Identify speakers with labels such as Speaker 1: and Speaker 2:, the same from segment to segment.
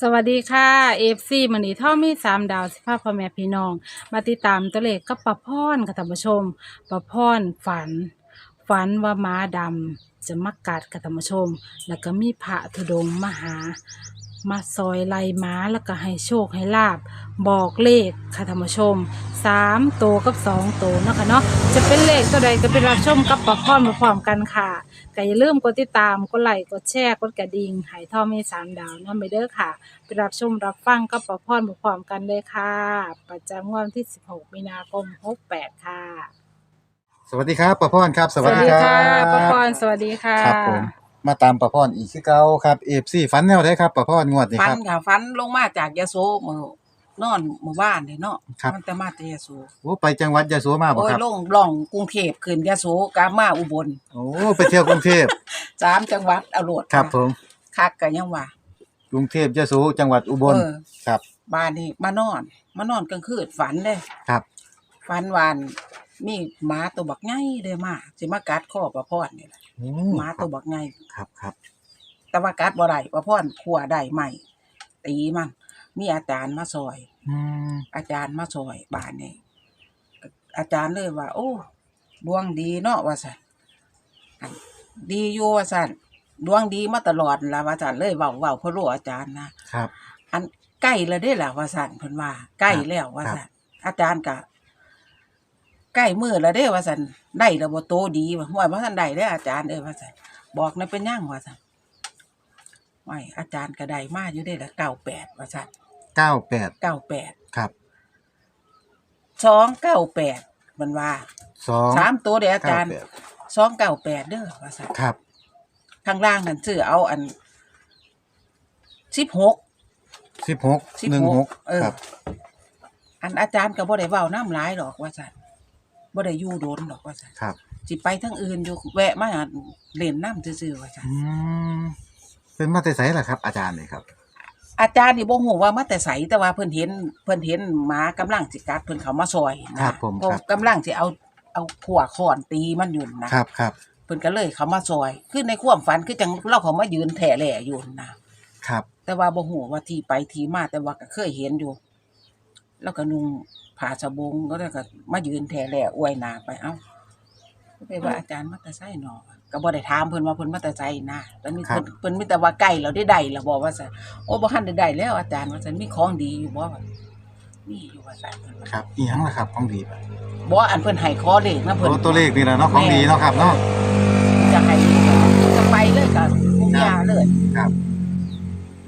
Speaker 1: สวัสดีค่ะเอฟซีมันนี้ท่อมีสามดาวสิภาพพ่อแม่พี่น้อง มาติดตามตัวเลขกับปะพอนค่ะท่านผู้ชมปะพอนฝัน ฝันว่าม้าดำจะมากัดค่ะท่านผู้ชม แล้วก็มีพระธุดงค์มาหา มาซอยไล่ม้าแล้วก็ให้โชคให้ลาบ บอกเลขค่ะท่านผู้ชมสามตัวกับสองตัวเนาะคะเนาะจะเป็นเลขตัวใดก็ไปรับชมกับปะพรพร้อมๆกันค่ะก็อย่าลืมกดติดตามกดไลค์กดแชร์กดกระดิ่งให้ท่อมีสามดาวนั่นไปเด้อค่ะ ไปรับชมรับฟังกับปะพรพร้อมๆกันเลยค่ะ ประจำงวดวันที่ 16 มีนาคม 68 ค่ะ
Speaker 2: สวัสดีครับประพรครับ สวัสดีครั
Speaker 1: ค่ะ
Speaker 2: บ
Speaker 1: ปะพรสวัสดีค่ะ
Speaker 2: ครับผม มาตามประพรอีกคือเก่าครับเอฟซีฟันแนวได้ครับประพรงวดนี้
Speaker 3: ฟั
Speaker 2: คนรับ
Speaker 3: ค่ะฟันลงมาจากยะโสมือนอนหมู่บ้านนี่เนาะ
Speaker 2: ครับ
Speaker 3: มันแต่มาแต่ยะโส
Speaker 2: โอ้ไปจังหวัดยะโสมาบ่
Speaker 3: โอ้ย
Speaker 2: ครับ
Speaker 3: ลงล่องกรุงเทพขึ้นยะโสกามาอุบล
Speaker 2: โอ้ไปเที่ยวกรุงเทพ
Speaker 3: สามจังหวัดเอาโลด
Speaker 2: ครับผม
Speaker 3: คักกันยังว่า
Speaker 2: กรุงเทพยะโสจังหวัดอุบล
Speaker 3: เออ
Speaker 2: ครับ
Speaker 3: บ้านนี่มานอน มานอนกลางคืนฝันเด้
Speaker 2: ครับ
Speaker 3: ฝันวานมีหมาตัวบักใหญ่เลยมาสิมากัดคอประพรนี่แหละ
Speaker 2: โอ้
Speaker 3: หมาตัวบักใหญ่
Speaker 2: ครับครับ
Speaker 3: แต่ว่ากัดบ่ได้ประพรขัวได้ใหม่ตีมันมีอาจารย์มาซอย
Speaker 2: อืม
Speaker 3: อาจารย์มาซอยบ้านนี่อาจารย์เลยว่า โอ้ดวงดีเนาะว่าสันอันดีอยู่ว่าสันดวงดีมาตลอดละว่าสันเลยเว้าเว้าเพราะรู้อาจารย์นะ ครับ อันใกล้แล้วได้ละว่าสันเพิ่นว่าใกล้แล้วว่าสันอาจารย์กะ ใกล้มือแล้วเด้ว่าสันได้แล้วบ่โตดีว่าห่วยว่าสันได้เด้ออาจารย์เด้อว่าสันบอกในเป็นหยังว่าสันไม่อาจารย์ก็ได้มาอยู่ได้ละเก้าแปดว่าสัน
Speaker 2: เก้าแปด
Speaker 3: เก้าแปด
Speaker 2: ครับ
Speaker 3: สองเก้าแปดมันว่า
Speaker 2: สอง
Speaker 3: สามตัวเดียวอา
Speaker 2: เก้า
Speaker 3: จารย์
Speaker 2: แปด
Speaker 3: สองเก้าแปดเด้อว่าสัน
Speaker 2: ครับ
Speaker 3: ข้างล่างนั่นชื่อเอาอันสิบหก
Speaker 2: สิบหก
Speaker 3: สิบ
Speaker 2: หนึ่ง
Speaker 3: ห
Speaker 2: ห
Speaker 3: ก
Speaker 2: ก
Speaker 3: เออ
Speaker 2: ครับ
Speaker 3: อันอาจารย์ก็บ่ได้เว้าน้ำหลายหรอกว่าสัน บ่ได้อยู่โดนหรอกว่าสัน
Speaker 2: ครับ
Speaker 3: สิไปทั้งอื่นอยู่แวะมาหาเล่นน้ำซื่อๆว่าสัน
Speaker 2: อืมเป็นมาแต่ไสล่ะครับ อาจารย์เลยครับ
Speaker 3: อาจารย์นี่บ่ฮู้ว่ามาแต่ไสแต่ว่าเพิ่นเห็นเพิ่นเห็นหมากำลังสิกัดเพิ่นเข้ามาซอยนะครับ
Speaker 2: ผม
Speaker 3: เพราะ
Speaker 2: ครับ
Speaker 3: กำลังสิเอาเอาขวขอนตีมันอยู่นะ
Speaker 2: ครับครับ
Speaker 3: เพิ่นก็เลยเขามาซอยคือในความฝันคือจังเราเขามายืนแถ่แหล่อยู่นะ
Speaker 2: ครับ
Speaker 3: แต่ว่าบ่ฮู้ว่าที่ไปที่มาแต่ว่าก็เคยเห็นอยู่ แล้วก็นุ่งผ้าสบงก็แล้วก็มายืนแถ่แหล่อวยหน้าไปเอ้าไปว่าอาจารย์มาแต่ไสหนอก็บ่ได้ถามเพิ่นว่าเพิ่นมาแต่ไสนะตอนนี้เพิ่นเพิ่นมีแต่ว่าใกล้เราได้ได้แล้วบอกว่าซั่นโอ้บ่ทันได้ได้แล้วอาจารย์ว่าซั่นมีของดีอยู่บ่ว่ามีอยู่ว่าซั่นเพิ่นว่า
Speaker 2: ครับอีหยังล่ะครับของดีบัด
Speaker 3: บ่อันเพิ่นให้ขอเลขนะเพิ่น
Speaker 2: โอ้ตัวเลขนี่แหละเนาะของดีเนาะครับเนาะ
Speaker 3: จะให้จะไปเลยกับผู้ยาเลย
Speaker 2: ครับ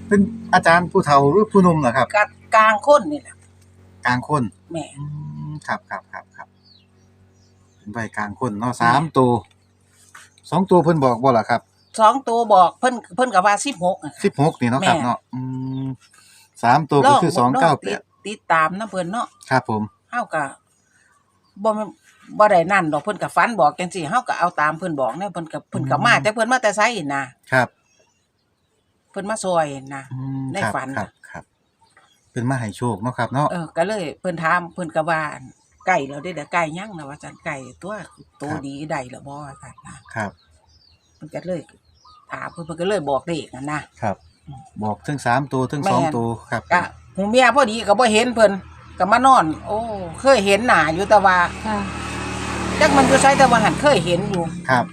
Speaker 2: เป็นอาจารย์ผู้เฒ่าหรือผู้หนุ่มเหรอครับ
Speaker 3: กัดกลางคนนี่แหละ
Speaker 2: กลางคน
Speaker 3: แหม่
Speaker 2: อืมครับครับครับครับเป็นใบกลางคนเนาะสามตัวสองตัวเพิ่นบอกบ่ล่ะครับ
Speaker 3: สองตัวบอกเพิ่นเพิ่นกับว่าสิบหก
Speaker 2: สิบหกนี่เนาะครับ
Speaker 3: แม่
Speaker 2: เนาะอืมสามตัวก็คือสองเก้าแปด
Speaker 3: ติดตามนะเพิ่นเนาะ
Speaker 2: ครับผม
Speaker 3: เฮาก็บ่แม่นบ่ได้นั่นดอกเพิ่นก็ฝันบอกจังซี่เฮาก็เอาตามเพิ่นบอกเนี่ยเพิ่นก็เพิ่นก็มาแต่เพิ่นมาแต่ไสนะครับเพิ่นมาซอยนะ
Speaker 2: อืม
Speaker 3: ใน
Speaker 2: ครับ
Speaker 3: ฝัน
Speaker 2: ครับครับ เป็นมาให้โชคเนาะครับเนาะ
Speaker 3: เออก็เลยเพิ่นถามเพิ่นก็ว่าไก่แล้วได้แต่ไก่ยังนะว่าจันไก่ตัวตัวดีได้แล้วบ่ว่าซั่นนะครับเพิ่นก็เลยถามเพิ่นเพิ่นก็เลยบอกเลขนั่นนะ
Speaker 2: ครับ บอกทั้งสามตัวทั้ง
Speaker 3: แม่น
Speaker 2: สองตัวครับ
Speaker 3: ก็หูเมียพอดีก็บ่เห็นเพิ่นก็มานอน โอ้ เคยเห็นหน้าอยู่แต่ว่า
Speaker 1: ค่ะ
Speaker 3: จักมันอยู่ไสแต่ว่าหันเคยเห็นอยู่
Speaker 2: ครับ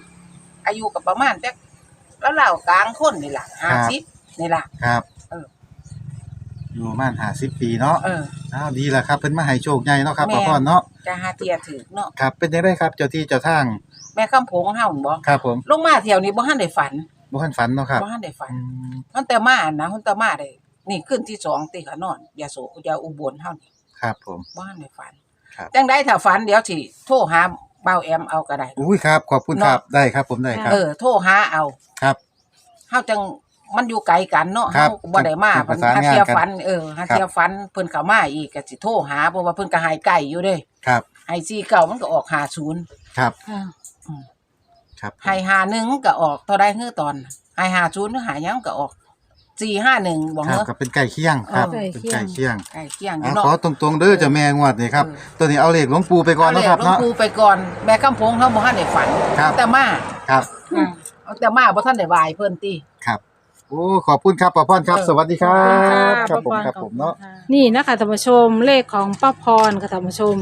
Speaker 3: อายุก็ประมาณจักแล้วเล่ากลางคนนี่ล่ะ
Speaker 2: ครับ
Speaker 3: 50นี่ล่ะ
Speaker 2: ครับ
Speaker 3: เออ
Speaker 2: อยู่ประมาณห้าสิบปีเนาะ
Speaker 3: เออ
Speaker 2: อ้าวดีละครับเพิ่นมาให้โชคใหญ่เนาะครับ
Speaker 3: แม่
Speaker 2: พ่อพ่อเนาะ
Speaker 3: จะหาเทียถือเนาะ
Speaker 2: ครับเป็นยังไงครับ เจ้าที่เจ้าทาง
Speaker 3: แม่คำโพงเฮาบ่
Speaker 2: ครับผม
Speaker 3: ลงมาเที่ยวนี้บ่ทันได้ฝัน
Speaker 2: บ่คันฝันเนาะครับ
Speaker 3: บ่ทันได้ฝัน
Speaker 2: อืม
Speaker 3: มันแต่มานะมันแต่มาได้นี่ขึ้นที่สองติขานอนยาโสยาอุบลเฮานี่
Speaker 2: ครับผม
Speaker 3: บ่ทันได้ฝัน
Speaker 2: ครับ
Speaker 3: จังได๋ถ้าฝันเดี๋ยวสิโทรหาเบาแอมเอาก็ได้
Speaker 2: อุ้ยครับ ขอบคุณครับได้ครับผมได้ครับ
Speaker 3: เออโทรหาเอา
Speaker 2: ครับ
Speaker 3: เฮาจัง มันอยู่ไกลกันเนาะ
Speaker 2: ครั
Speaker 3: เฮา
Speaker 2: บ
Speaker 3: ก็บ่ได้มา
Speaker 2: ป
Speaker 3: เพิ่
Speaker 2: ระ
Speaker 3: น
Speaker 2: สาน
Speaker 3: หางา
Speaker 2: น
Speaker 3: เทีย
Speaker 2: กัน
Speaker 3: ฟันเออหา
Speaker 2: ครับ
Speaker 3: เทียฟันเพิ่นเข้ามาอีกก็สิโทรหาเพราะว่าเพิ่นก็หายไกลอยู่เด้
Speaker 2: ครับ
Speaker 3: ให้4เก่ามันก็ออก50
Speaker 2: ครับ
Speaker 1: ค่ะ
Speaker 2: ครับ
Speaker 3: ให้51ก็ออกเท่าใดคือตอนให้50หรือหาหยังก็ออก451บ่
Speaker 2: ครับ
Speaker 3: เหรอ
Speaker 2: ก็เป็นไก่เคี่ยงครับ
Speaker 1: เออ
Speaker 2: เป็นไก่เคี่ยง
Speaker 3: ใกล้เคียงอ
Speaker 2: อะ
Speaker 3: ยู่เนาะ
Speaker 2: ขอตรงๆเด้อเจ้าแม่งวดนี่ครับ
Speaker 3: เออ
Speaker 2: ตัวนี้เอาเลขหลวงปู่ไปก่อนเนาะครับ
Speaker 3: หลวง
Speaker 2: เนาะ
Speaker 3: ปู่ไปก่อนแม่คำพงเฮาบ่ทันได้ฝัน
Speaker 2: ครับ
Speaker 3: แต่มา
Speaker 2: ครับ
Speaker 1: ค่ะ
Speaker 3: เอาแต่มาบ่ทันได้ไหว้เพิ่นติ
Speaker 2: ครับ
Speaker 4: โอ้ขอบคุณครับป้าพรครับ
Speaker 3: เออ
Speaker 4: สวัสดีครั
Speaker 1: ขอบ
Speaker 4: บ
Speaker 1: คุณ
Speaker 4: ค
Speaker 1: ค่ะ
Speaker 4: รับผมครับผมเนาะ
Speaker 1: นี่นะคะท่านผู้ชมเลขของป้าพรค่ะท่านผู้ชม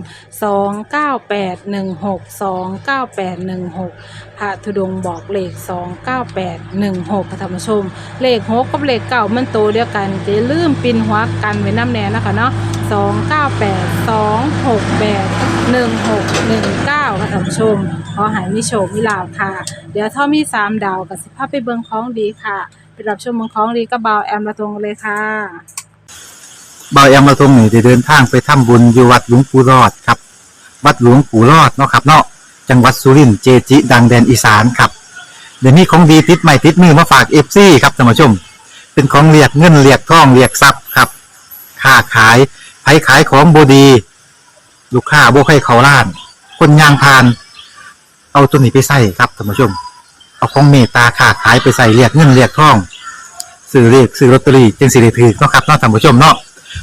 Speaker 1: สองเก้าแปดหนึ่งหกสองเก้าแปดหนึ่งหกพระธุดงค์บอกเลขสองเก้าแปดหนึ่งหกค่ะท่านผู้ชม เลขหกกับเลขเก้ามันโตวเดียวกันจะลืมปินหัวกันไว้น้ำแน่นะคะเนาะสองเก้าแปดสองหกแปดหนึ่งหกหนึ่งเก้าค่ะท่านผู้ชม ขอใหายมิโชคมิลาภค่ะ เดี๋ยวถ้ามีสามดาวกับสิภาพไปเบิงของดีค่ะ ไปรับชมมองของดีกับบาแอมละทงเลยค่ะเบา
Speaker 2: ยอมาตรงนี่ได้เดินทางไปทำบุญอยู่วัดหลวงปู่รอดครับ วัดหลวงปู่รอดเนาะครับเนาะจังหวัดสุรินทร์เจจิ ดังแดนอีสานครับเดี๋ยวนี้ของดีติดใหม่ติดมือมาฝากเอฟซีครับท่านผู้ชม เป็นของเรียกเงินเรียกทองเรียกทรัพย์ครับค้าขายไผขายของบดี ลูกค้าโบใครเขาล้าน คนยางพาน เอาตัวนี้ไปใส่ครับท่านผู้ชม เอาของเมตตาค้าขายไปใส่เรียกเงินเรียกทองซื้อเรียกซื้อลอตเตอรี่จึงสิได้ถือเนาะครับเนาะท่านผู้ชมเนาะ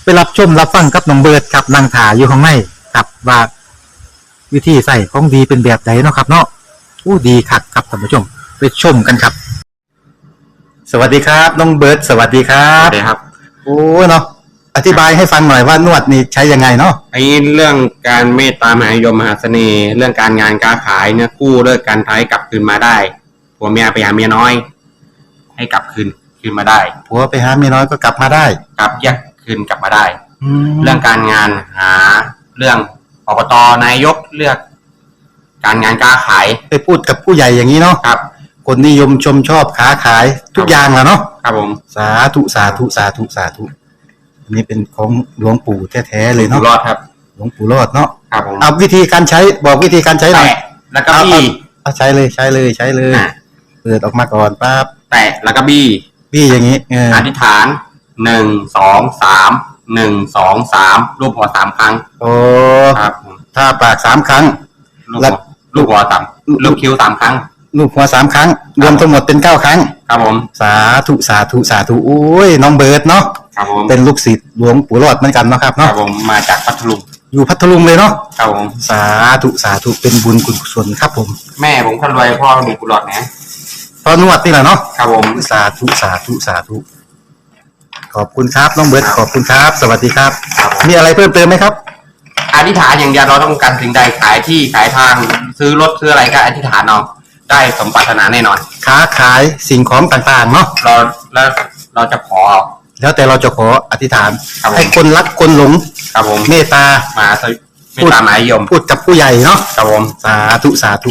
Speaker 2: ไปรับชมรับฟังกับน้องเบิร์ดครับนางถาอยู่ข้างในครับว่าวิธีใส่ของดีเป็นแบบไหนเนาะครับ เนาะอู้ดีคักครับท่านผู้ชม ไปชมกันครับ สวัสดีครับน้องเบิร์ดสวัสดีครั
Speaker 5: ครับบครับ
Speaker 2: โอ้เนาะอธิบายให้ฟังหน่อยว่านวดนี่ใช้ยังไงเนาะ
Speaker 5: ไอ้เรื่องการเมตตามหานิยมมหาเสน่ห์เรื่องการงานการขายเนี่ยกู้เลิกการท้ายกลับคืนมาได้ ผัวเมียไปหาเมียน้อย ให้กลับคืนคืนมาได้
Speaker 2: ผัวไปหาเมียน้อยก็กลับมาได้
Speaker 5: กลับแยกคืนกลับมาได้
Speaker 2: แล้
Speaker 5: เรื่
Speaker 2: ว
Speaker 5: องการงานหาเรื่องอบตนายกเลือก การงานการขาย
Speaker 2: ไปพูดกับผู้ใหญ่อย่างนี้เนาะ
Speaker 5: ครับ
Speaker 2: คนนิยมชมชอบค้าขายทุกอย่างแหละเนาะ
Speaker 5: ครับผม
Speaker 2: สาธุสาธุสาธุสาธุอันนี้เป็นของหลวงปู่แท้ๆเลย
Speaker 5: อยู่
Speaker 2: เนาะ
Speaker 5: รอดครับ
Speaker 2: หลวงปู่รอดเนาะ
Speaker 5: ครับผม
Speaker 2: เอาวิธีการใช้บอกวิธีการใช้หน่อย
Speaker 5: แตะแล้วก็บี้
Speaker 2: เอาใช้เลยใช้เลยใช้เลย
Speaker 5: อะ
Speaker 2: เปิดออกมาก่อนปั๊บ
Speaker 5: แตะแล้วก็บี้
Speaker 2: พี่อย่างนี้เออ
Speaker 5: อธิษฐานหนึ่งสองสามหนึ่งสองสามรูปหัวสามครั้ง
Speaker 2: โอ้
Speaker 5: ครับผม
Speaker 2: ถ้าปากสามครั้ง
Speaker 5: ลูก
Speaker 2: แล้
Speaker 5: หั
Speaker 2: ว
Speaker 5: วลูกหัวสามลูกคิ้วสามครั้ง
Speaker 2: ลูกหัวสามครั้ง รวมทั้งหมดเป็นเก้าครั้ง
Speaker 5: ครับผม
Speaker 2: สาธุสาธุสาธุโอ้ยน้องเบิร์ดเนาะ
Speaker 5: ครับผม
Speaker 2: เป็นลูกศิษย์หลวงปู่รอดเหมือนกันเนาะครับ
Speaker 5: ครั
Speaker 2: เนาะ
Speaker 5: บผมมาจากพัทลุง
Speaker 2: อยู่พัทลุงเลยเนาะ
Speaker 5: ครับผม
Speaker 2: สาธุสาธุเป็นบุญกุศลครับผม
Speaker 5: แม่ผมคนรวยพ่อมีกุหลาบนะ
Speaker 2: ตอนนวดนี่แหละเนาะ
Speaker 5: ครับผม
Speaker 2: สาธุสาธุสาธุขอบคุณครับน้องเบิร์ดขอบคุณครับ สวัสดีครับ
Speaker 5: ครับผม
Speaker 2: มีอะไรเพิ่มเติมไหมครับ
Speaker 5: อธิษฐานอย่างเดียวเราต้องการสิ่งใดขายที่ขายทางซื้อรถซื้ออะไรก็อธิษฐานเอาได้สมปรารถนาแน่นอน
Speaker 2: ค้าขายสิ่งของต่างๆเนาะ
Speaker 5: เราแล้วเราจะขอ
Speaker 2: แล้วแต่เราจะขออธิษฐาน
Speaker 5: ครับผม
Speaker 2: ให้คนรักคนหลง
Speaker 5: ครับผม
Speaker 2: เมตตา
Speaker 5: มาสวิไม่ตามหมายยม
Speaker 2: พูดกับผู้ใหญ่เนาะ
Speaker 5: ครับผม
Speaker 2: สาธุสาธุ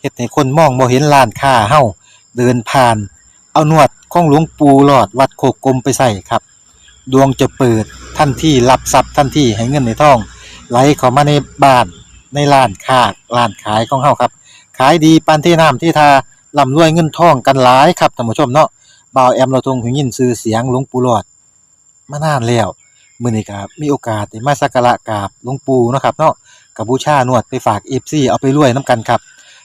Speaker 2: เฮ็ดให้คนมองบ่เห็นร้านค้าเฮาเดินผ่าน เอานวดของหลวงปู่หลอดวัดโคกกลมไปใส่ครับ ดวงจะเปิดทันที่รับทรัพย์ทันที่ให้เงินในท้อง ไหลเข้ามาในบ้านในร้านค้าร้านขายของเฮาครับ ขายดีปานที่น้ำที่ทาร่ำรวยเงินทองกันหลายครับท่านผู้ชมเนาะบ่าวแอมเราทรงหูยินชื่อเสียงหลวงปู่หลอดมานานแล้วมื้อนี้ก็มีโอกาสได้มาสักการะกราบหลวงปู่เนาะครับเนาะกับบูชานวดไปฝาก FC เอาไปรวยนํกันครับ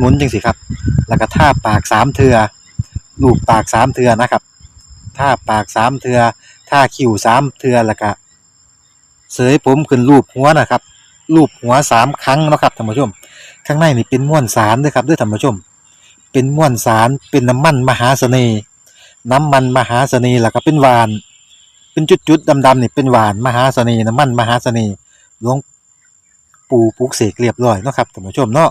Speaker 2: หมุนๆจังสิครับ แล้วก็ท่าปากสามเทือลูบปากสามเทือนะครับท่าปากสามเทือท่าคิ้วสามเทือแล้วก็เสยผมขึ้นรูปหัวนะครับรูปหัวสามครั้งนะครับท่านผู้ชม ข้างในนี่เป็นม้วนสารด้วยครับด้วยท่านผู้ชม เป็นม้วนสารเป็นน้ำมันมหาเสน่ห์น้ำมันมหาเสน่ห์แล้วก็เป็นหวาน เป็นจุดๆดำๆนี่เป็นหวานมหาเสน่ห์น้ำมันมหาเสน่ห์หลวงปู่ปลุกเสกเรียบร้อยนะครับท่านผู้ชมเนาะ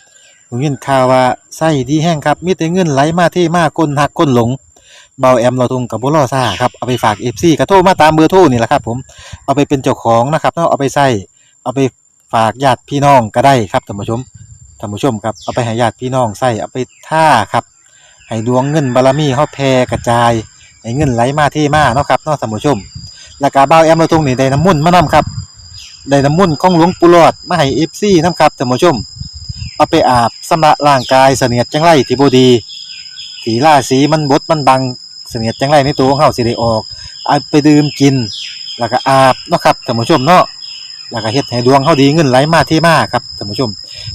Speaker 2: ผมยินข่าวว่าไส้ดีแห้งครับ มีแต่เงินไหลมาเที่มาก้นหักก้นหลงเบาแอมเราทงกับบุรอซ่าครับเอาไปฝากเอฟซีกระโทรมาตามเบอร์โทรนี่แหละครับผมเอาไปเป็นเจ้าของนะครับเนาะเอาไปใส่เอาไปฝากญาติพี่น้องก็ได้ครับท่านผู้ชมท่านผู้ชมครับเอาไปให้ญาติพี่น้องใส่เอาไปท่าครับให้ดวงเงินบารมีเฮาแผ่กระจายให้เงินไหลมาเที่มาเนาะครับเนาะท่านผู้ชมแล้วก็เบาแอมเราทงนี่ได้น้ำมุ่นมานํครับได้น้ำมุ่นของหลวงปู่หลอดมาให้เอฟซีนํครับท่านผู้ชม เอาไปอาบสำระร่างกายเสนียดจังไรที่บดีถีล่าสีมันบดมันบังเสนียดจังไรในตัวของเฮาสิได้ออกเอาไปดื่มกิน แล้วก็อาบเนาะครับท่านผู้ชมเนาะแล้วก็เฮ็ดให้ดวงเฮาดีเงินไหลมาเทมาครับท่านผู้ชม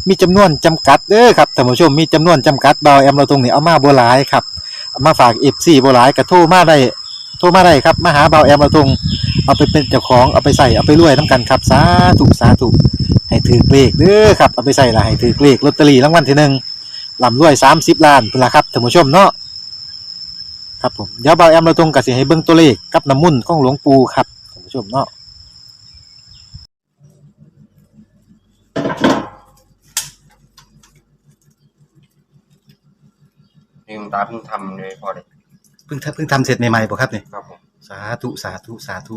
Speaker 2: มีจำนวนจำกัดเด้อครับท่านผู้ชมมีจำนวนจำกัดเบาแอมเราตรงนี้เอามาบ่หลายครับเอามาฝาก FC บ่หลายก็โทรมาได้โทรมาได้ครับมาหาเบาแอมเราตรง เอาไปเป็นเจ้าของเอาไปใส่เอาไปรวยนํกันครับสาธุสาธุให้ถือเลขเด้อครับเอาไปใส่ละให้ถือเลขลอตเตอรี่รางวัลที่หนึ่งลำรวย30ล้านพุ่นละครับท่านผู้ชมเนาะครับผมเดี๋ยวเบาแอมเราตรงกับสิให้เบิ่งตัวเลขกับน้ำมุ่นต์ของหลวงปู่ครับท่านผู้ชมเนาะ
Speaker 5: นี่คุณตาเพิ่งทำเลยพอเลย
Speaker 2: เพิ่งทำเพิ่งทำเสร็จใหม่ๆบ่ครับนี่
Speaker 5: ครับผม
Speaker 2: สาธุสาธุสาธุ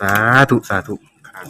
Speaker 2: สาธุ สาธุ
Speaker 5: ครับ